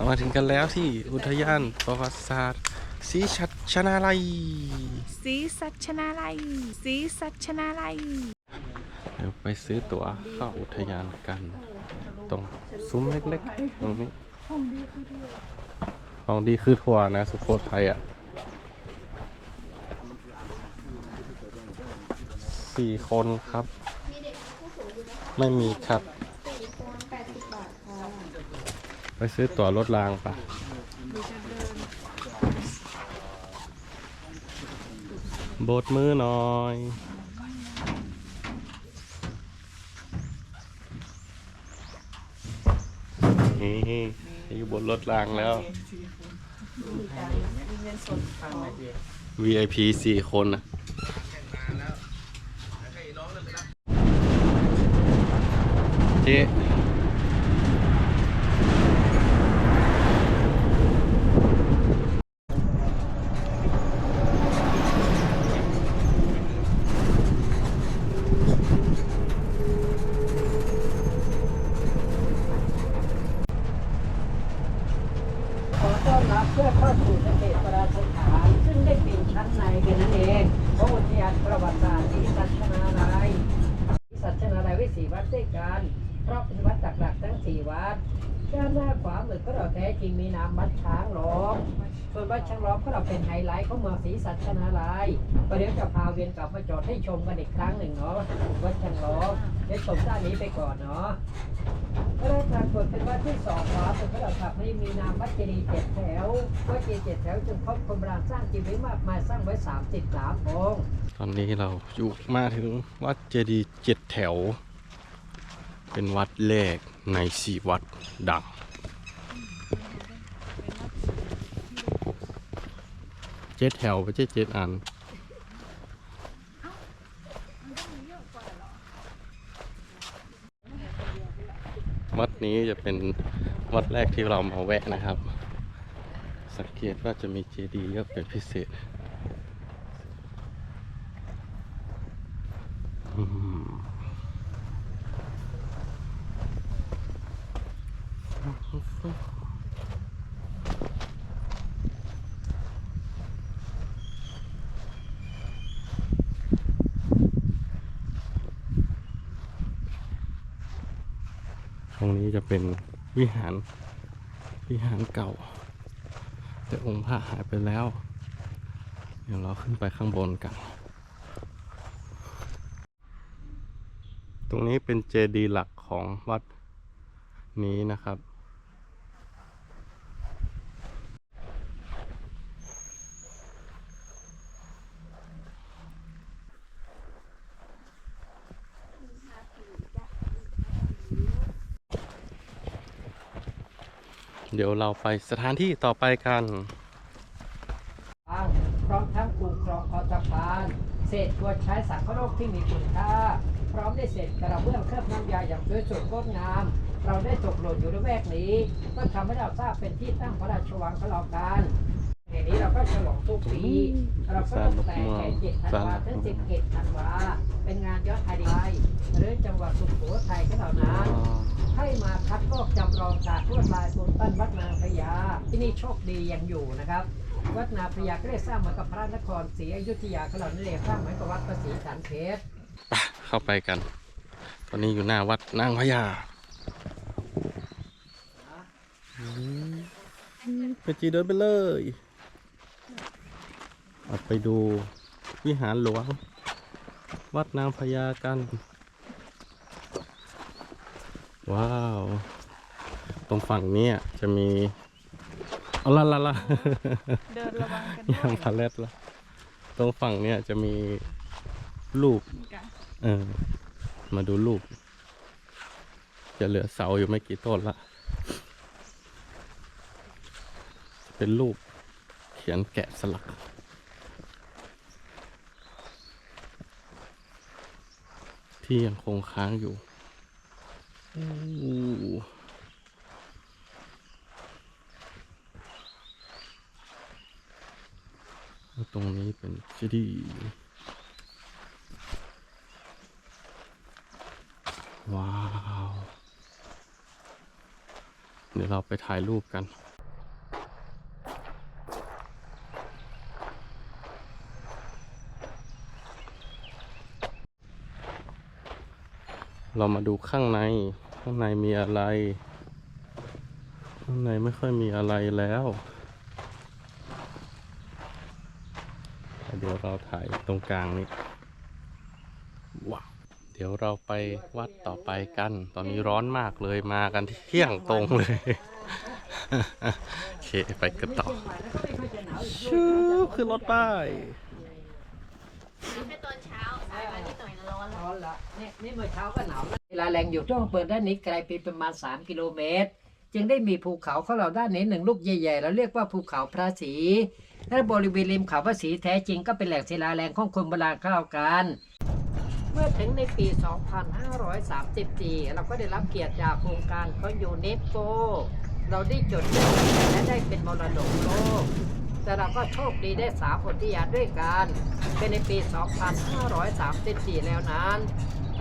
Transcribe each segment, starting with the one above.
เรามาถึงกันแล้วที่อุทยานประวัติศาสตร์ศรีชัดชนาลัยสีสัชนาลัยสีสัชนาลัย เดี๋ยวไปซื้อตั๋วเข้าอุทยานกัน ตรงซุ้มเล็กๆตรงนี้ของดีคือทัวร์นะสุโขทัยอะสี่คนครับ ไม่มีครับ ไปซื้อตั๋วรถรางปะโบดมือหน่อยนี่อยู่บนรถรางแล้ว VIP สี่คนนะเจ๊ ข อต้อนรับเพื่อเข้าสู่เกษตรประสถานซึ่งได้เป็นชั้นในกันนั่นเองของอุทยานประวัติศาสตร์ศรีสัชนาลัยศรีสัชนาลัยไว้สี่วัดด้วยกันเพราะเป็นวัดหลักๆทั้งสี่วัดด้านหน้าขวามือก็เราแท้จริงมีนามวัดช้างล้อมส่วนวัดช้างล้อมก็เราเป็นไฮไลท์ของเมืองศรีสัชนาลัยประเดี๋ยวจะพาเวียนกลับมาจอดให้ชมกันอีกครั้งหนึ่งเนาะวัดช้างล้อมเดี๋ยวชมด้านนี้ไปก่อนเนาะ พระราชทานกฎเป็นวัดที่สองขวาเป็นพระราชาไม่มีนามวัดเจดีย์เจ็ดแถววัดเจดีย์เจ็ดแถวจึงครอบคนโบราณสร้างจริงไว้มากมายสร้างไว้สามสิบสามองค์ตอนนี้เราอยู่มาถึงวัดเจดีย์เจ็ดแถว เป็นวัดแรกในสี่วัดดังเจ็ดแถวไม่ใช่เจ็ดอัน วัดนี้จะเป็นวัดแรกที่เรามาแวะนะครับ สังเกตว่าจะมีเจดีย์เยอะเป็นพิเศษ ตรงนี้จะเป็นวิหารวิหารเก่า แต่องค์พระหายไปแล้ว เดี๋ยวเราขึ้นไปข้างบนกัน ตรงนี้เป็นเจดีย์หลักของวัดนี้นะครับ เดี๋ยวเราไปสถานที่ต่อไปกันพร้อมทั้งปลูกครองคอตะพาน เศษตัวใช้สังคโลกที่มีคุณค่า พร้อมได้เศษกระเบื้องเคลือบน้ำยาอย่างสวยสดงดงาม เราได้ตกหล่นอยู่ในแวกนี้ ก็ทำให้เราทราบเป็นที่ตั้งพระราชวังของเราการ แห่งนี้เราก็ฉลองทุกปีเราก็ตั้งแต่แค่เจ็ดธันวาถึงสิบเอ็ดธันวาเป็นงานยอดไทยหรือจังหวัดสุโขทัยก็เท่านั้นให้มาคัดลอกจำลองจากลวดลายบนปั้นวัดนางพญาที่นี่โชคดียังอยู่นะครับ วัดนาพญาก็ได้สร้างเหมือนกับพระนครศรีอยุธยาของเรานั่นเอสร้างเหมือนกับวัดพระศรีสันเพชรไปเข้าไปกัน ตอนนี้อยู่หน้าวัดนางพญาไปจีเดินไปเลย ไปดูวิหารหลวง วัดนางพญากัน ว้าว ตรงฝั่งเนี้ยจะมีเอาละละละเดินระวังกันยังพาเลตละตรงฝั่งเนี้ยจะมีรูปกันเออมาดูรูป จะเหลือเสาอยู่ไม่กี่ต้นละ เป็นรูปเขียนแกะสลัก ที่ยังคงค้างอยู่อู้แล้วตรงนี้เป็นเจดีย์ว้าว เดี๋ยวเราไปถ่ายรูปกัน เรามาดูข้างใน ข้างในมีอะไร ข้างในไม่ค่อยมีอะไรแล้ว เดี๋ยวเราถ่ายตรงกลางนี้ว้าวเดี๋ยวเราไปวัดต่อไปกัน ตอนนี้ร้อนมากเลยมากันที่เที่ยงตรงเลย โอเค ไปกันต่อชูขึ้นรถไปแค่ตอนเช้าสายวันนี้หน่อย อนละร้อนละนี่นี่เมื่อเช้าก็หนาวนะเวลาแรงอยู่ช่วงเปิดด้านนี้ไกลไปประมาณ 3 กิโลเมตร จึงได้มีภูเขาของเราด้านนี้หนึ่งลูกใหญ่ๆเราเรียกว่าภูเขาพระศรีและบริเวณริมเขาพระศรีแท้จริงก็เป็นแหล่งศิลาแรงของคนโบราณเข้ากัน เมื่อถึงในปี 2534 เราก็ได้รับเกียรติจากโครงการของยูเนสโก เราได้จดทะเบียนและได้เป็นมรดกโลก แต่เราก็โชคดีได้สามอุทยานด้วยกัน เป็นในปี 2534 แล้วนั้น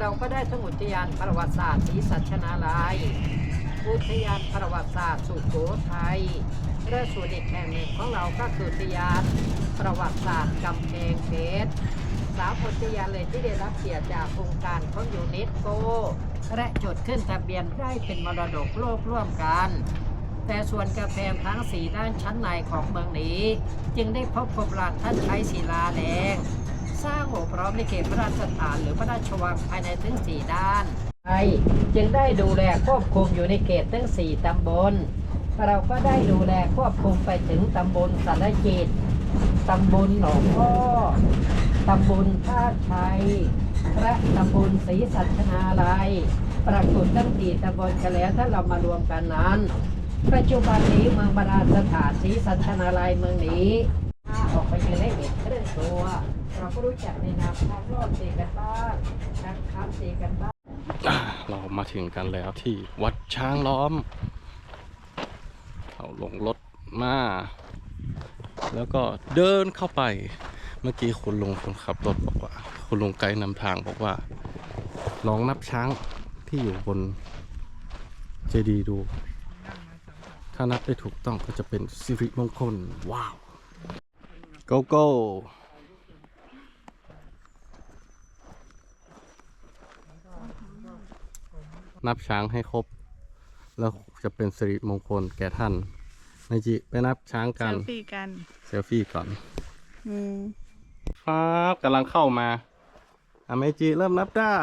เราก็ได้ทั้งอุทยานประวัติศาสตร์ศรีสัชนาลัยอุทยานประวัติศาสตร์สุโขทัยและส่วนอีกแห่งหนึ่งของเราก็คืออุทยานประวัติศาสตร์กำแพงเพชรสามอุทยานเลยที่ได้รับเกียรติจากโครงการของยูเนสโกและจดขึ้นทะเบียนได้เป็นมรดกโลกร่วมกัน แต่ส่วนกาแฟทั้งสี่ด้านชั้นในของเมืองนี้ จึงได้พบโบราณท่านใช้ศิลาแดงสร้างโอบล้อมในเขตพระราชฐานหรือพระราชวังภายในถึงสี่ด้านไทยจึงได้ดูแลควบคุมอยู่ในเขตทั้งสี่ตำบล เราก็ได้ดูแลควบคุมไปถึงตำบลสารจิตตำบลหนองอ้อตำบลท่าชัยและตำบลศรีสัชนาลัย ปรากฏทั้งสี่ตำบลกันแล้วถ้าเรามารวมกันนั้น ปัจจุบันนี้เมืองบาราสถานศรีสัชนาลัยเมืองนี้ถ้าออกไปยืนได้เห็นเครื่องตัว เราก็รู้จักในนามของรอบสีกันบ้างนักค้ำสีกันบ้างเรามาถึงกันแล้วที่วัดช้างล้อม เราลงรถมา แล้วก็เดินเข้าไป เมื่อกี้คุณลุงคนขับรถบอกว่า คุณลุงไกด์นำทางบอกว่า ลองนับช้างที่อยู่บนเจดีย์ดู ถ้านับได้ถูกต้องก็จะเป็นสิริมงคล ว้าว โกโก้นับช้างให้ครบ แล้วจะเป็นสิริมงคลแก่ท่านนายจิไปนับช้างเซกันลฟี่กัน เซลฟี่ก่อนอืมฟ้าบกำลังเข้ามาอาเมจิเริ่มนับได้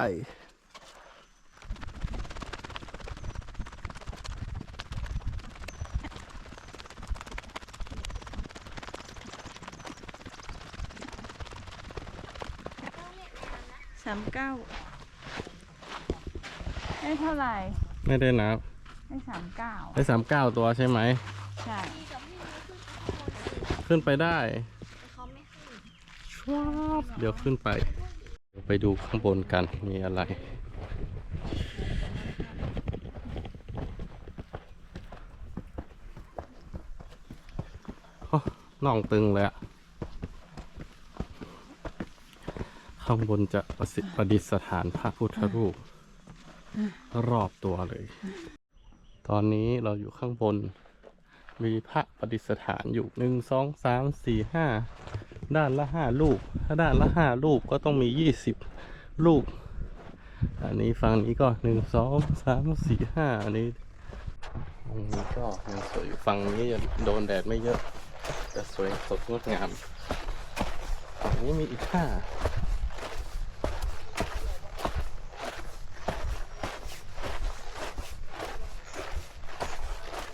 ามเก้าได้เท่าไหร่ ไม่ได้นับ ได้สามเก้าได้สามเก้าตัวใช่ไหม ใช่ขึ้นไปได้เขาไม่ขึ้นชวาบเดี๋ยวขึ้นไป เดี๋ยวไปดูข้างบนกันมีอะไรโอ้น่องตึงเลยอะ ข้างบนจะประสิทธิ์ประดิษฐานพระพุทธรูป รอบตัวเลย ตอนนี้เราอยู่ข้างบน มีพระประดิษฐานอยู่หนึ่งสองสามสี่ห้าด้านละห้าลูก ถ้าด้านละห้าลูกก็ต้องมียี่สิบลูก อันนี้ฝั่งนี้ก็หนึ่งสองสามสี่ห้าอันนี้ตรงนี้ก็ยังสวยอยู่ฝั่งนี้จะโดนแดดไม่เยอะ จะสวยสดงดงามฝั่งนี้มีอีกห้า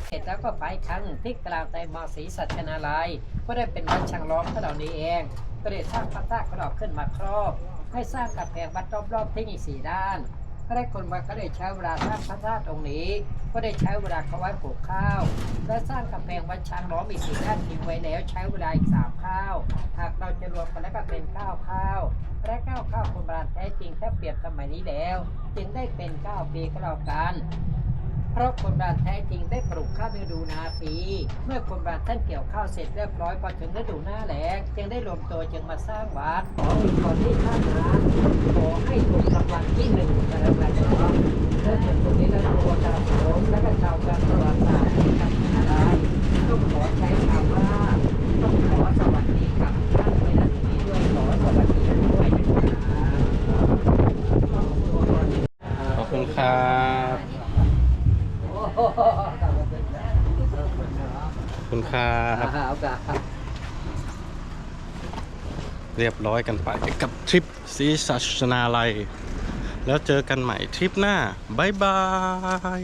เสร็จ แล้วก็ไปครั้งที่กลาวในมาศรีสัชนาลัย ก็ได้เป็นวัดช่างล้อมของเรานี้เอง ก็ได้สร้างพระธาตุของเราขึ้นมาครอบ ให้สร้างกับแพงวัดรอบๆที่มีสี่ด้านก็ได้คนวัดก็ได้ใช้เวลาสร้างพระธาตุองค์นี้ ก็ได้ใช้เวลาเขาไว้ปลูกข้าว และสร้างกำแพงวัดช้างล้อมอีกสี่ด้านทิ้งไว้แล้วใช้เวลาอีกสามข้าว หากเราจะรวมกันแล้วก็เป็นเก้าข้าว และเก้าข้าวคนโบราณแท้จริงถ้าเปรียบสมัยนี้แล้ว จึงได้เป็นเก้าปีก็แล้วกัน เพราะคนบาณแท้จริงได้ปลูกข้าวฤดูนาปี เมื่อคนบาณท่านเกี่ยวข้าวเสร็จเรียบร้อยพอถึงฤดูหน้าแล้งจึงได้รวมตัวจึงมาสร้างวัดขอมีคนที่ข้านนขอให้ถูกรางวัลที่หนึ่งกันแล้วกันเนาะและส่วนตรงนี้แล้วตัวดาวผมและก็ชาวการปรวติศาสตร์ที่ทำอะไรต้องขอใช้คำว่าต้องขอสวัสดีกับท่านไว้ณที่นี้ด้วยขอสวัสดีด้วยนะครับ โอ คุณครับ เอากะเรียบร้อยกันไปกับทริปซีสัชนาลัย แล้วเจอกันใหม่ทริปหน้า บ๊ายบาย